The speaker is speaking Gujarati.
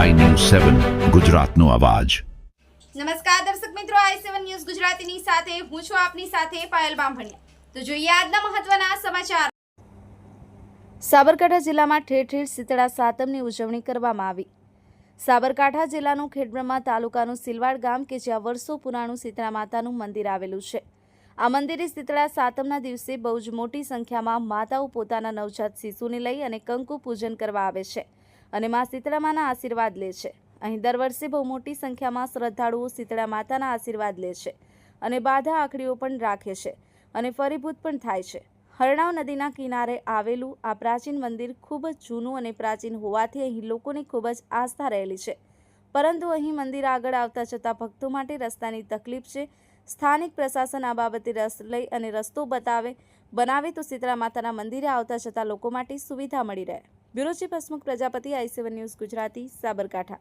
સેવન ગુજરાતનો અવાજ. નમસ્કાર દર્શક મિત્રો આઈ સેવન ન્યૂઝ ગુજરાતીની સાથે, હું છું આપની સાથે પાયલ બામભણિયા. તો જોઈએ આજના મહત્વના સમાચાર. સાબરકાંઠા જિલ્લામાં ઠેર ઠેર શીતળા સાતમની ઉજવણી કરવામાં આવી. સાબરકાંઠા જિલ્લાનું ખેડબ્રહ્મા તાલુકાનું સિલવાડ ગામ કે જ્યાં વર્ષો પુરાણું શીતળા માતાનું મંદિર આવેલું છે. આ મંદિરે શીતળા સાતમના દિવસે બહુ જ મોટી સંખ્યામાં માતાઓ પોતાના નવજાત શિશુને લઈ અને કંકુ પૂજન કરવા આવે છે. અને મા શીતળામાના આશીર્વાદ લે છે. અહીં દર વર્ષે બહુ મોટી સંખ્યામાં શ્રદ્ધાળુઓ શીતળા માતાના આશીર્વાદ લે છે અને બાધા આખડીઓ પણ રાખે છે અને ફરીભૂત પણ થાય છે. હરણાવ નદીના કિનારે આવેલું આ પ્રાચીન મંદિર ખૂબ જ જૂનું અને પ્રાચીન હોવાથી અહીં લોકોની ખૂબ જ આસ્થા રહેલી છે. પરંતુ અહીં મંદિર આગળ આવતા જતા ભક્તો માટે રસ્તાની તકલીફ છે. સ્થાનિક પ્રશાસન આ બાબતે રસ લઈ અને રસ્તો બતાવે, બનાવે તો શીતળા માતાના મંદિરે આવતા જતા લોકો માટે સુવિધા મળી રહે. Bureau chief Hasmukh Prajapati I news Gujarati Sabarkantha.